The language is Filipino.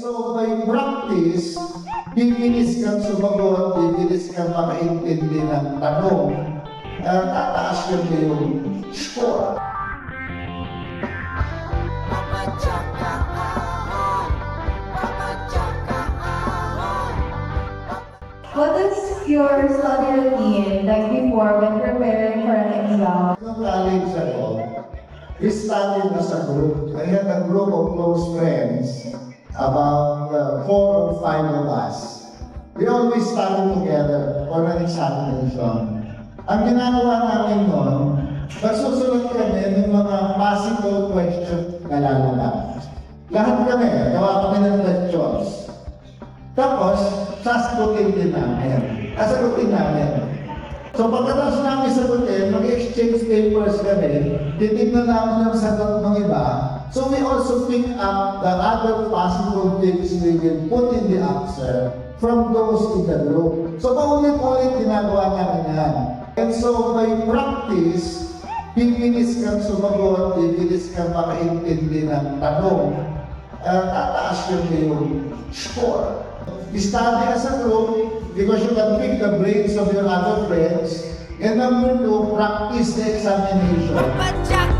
so by practice, bibilis kang sumagot, bibilis kang makaintindi ng tanong, uh, tataas yung iyong score. What is your study routine like before when preparing for an exam? Nung college ako, we studied as a group. I had a group of close friends, about uh, four or five of us. We always studied together for an examination. Ang ginagawa namin noon, nagsusunod kami ng mga possible question na lalabas. Lahat kami, gawa kami ng lectures. Tapos, sasagutin din namin. Sasagutin namin. So pagkatapos namin sagutin, mag-exchange papers kami, titignan namin yung sagot ng iba. So we also pick up the other possible things we will put in the answer from those in the group. So paulit-ulit ginagawa namin yan. And so by practice, bibilis kang sumagot, bibilis kang makaintindi ng tanong, uh, tataas yung iyong score. Study as a group because you can the brains of your other friends. And number two, practice the examination.